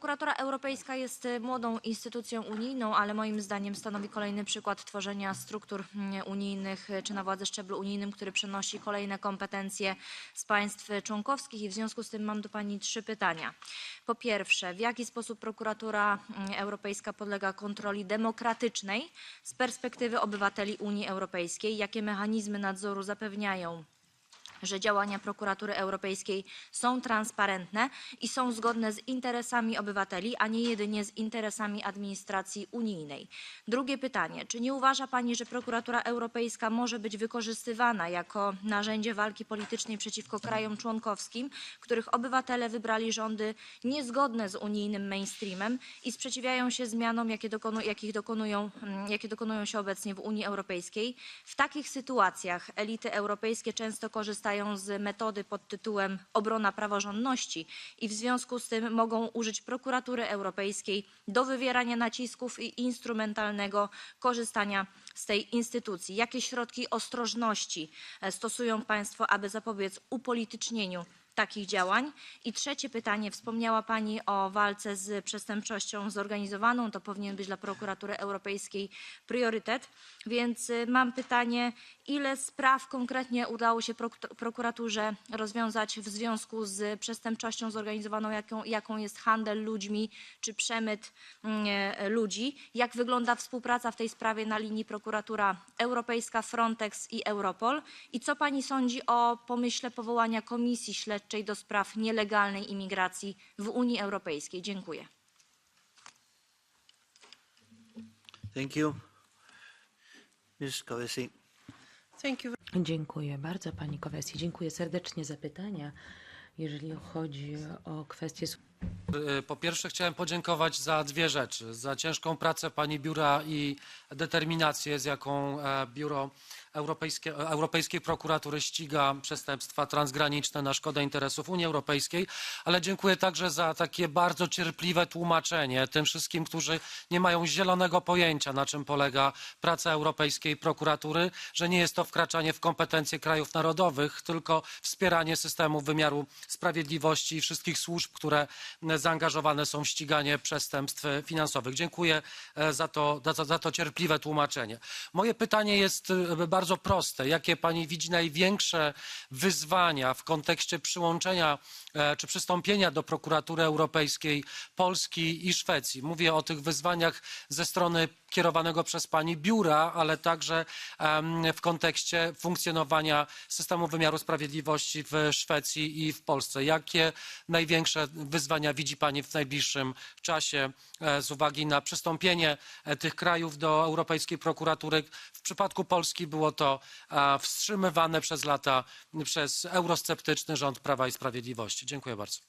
Prokuratura Europejska jest y, młodą instytucją unijną, ale moim zdaniem stanowi kolejny przykład tworzenia struktur mm, unijnych y, czy na władze szczeblu unijnym, który przenosi kolejne kompetencje z państw członkowskich i w związku z tym mam do Pani trzy pytania. Po pierwsze, w jaki sposób prokuratura mm, europejska podlega kontroli demokratycznej z perspektywy obywateli Unii Europejskiej? Jakie mechanizmy nadzoru zapewniają że działania prokuratury europejskiej są transparentne i są zgodne z interesami obywateli, a nie jedynie z interesami administracji unijnej. Drugie pytanie. Czy nie uważa Pani, że prokuratura europejska może być wykorzystywana jako narzędzie walki politycznej przeciwko krajom członkowskim, których obywatele wybrali rządy niezgodne z unijnym mainstreamem i sprzeciwiają się zmianom, jakie, dokonu, jakich dokonują, mm, jakie dokonują się obecnie w Unii Europejskiej? W takich sytuacjach elity europejskie często korzystają z metody pod tytułem obrona praworządności i w związku z tym mogą użyć prokuratury europejskiej do wywierania nacisków i instrumentalnego korzystania z tej instytucji. Jakie środki ostrożności e, stosują Państwo, aby zapobiec upolitycznieniu takich działań? I trzecie pytanie. Wspomniała Pani o walce z przestępczością zorganizowaną. To powinien być dla prokuratury europejskiej priorytet. Więc y, mam pytanie, ile spraw konkretnie udało się prok- prokuraturze rozwiązać w związku z przestępczością zorganizowaną, jaką, jaką jest handel ludźmi czy przemyt mm, e, ludzi? Jak wygląda współpraca w tej sprawie na linii prokuratura europejska, Frontex i Europol? I co Pani sądzi o pomyśle powołania komisji śledczej do spraw nielegalnej imigracji w Unii Europejskiej? Dziękuję. Thank you. Ms. Kowesi. Thank you. Dziękuję bardzo Pani Kowesi. Dziękuję serdecznie za pytania. Jeżeli chodzi o kwestie Y, Po pierwsze chciałem podziękować za dwie rzeczy. Za ciężką pracę pani biura i determinację, z jaką e, biuro Europejskie, e, Europejskiej Prokuratury ściga przestępstwa transgraniczne na szkodę interesów Unii Europejskiej, ale dziękuję także za takie bardzo cierpliwe tłumaczenie tym wszystkim, którzy nie mają zielonego pojęcia, na czym polega praca Europejskiej Prokuratury, że nie jest to wkraczanie w kompetencje krajów narodowych, tylko wspieranie systemu wymiaru sprawiedliwości i wszystkich służb, które zaangażowane są w ściganie przestępstw finansowych. Dziękuję e, za to, za, za to cierpliwe tłumaczenie. Moje pytanie jest e, bardzo proste. Jakie pani widzi największe wyzwania w kontekście przyłączenia e, czy przystąpienia do prokuratury europejskiej Polski i Szwecji? Mówię o tych wyzwaniach ze strony kierowanego przez pani biura, ale także w kontekście funkcjonowania systemu wymiaru sprawiedliwości w Szwecji i w Polsce. Jakie największe wyzwania widzi pani w najbliższym czasie e, z uwagi na przystąpienie e, tych krajów do Europejskiej Prokuratury? W przypadku Polski było to e, wstrzymywane przez lata przez eurosceptyczny rząd Prawa i Sprawiedliwości. Dziękuję bardzo.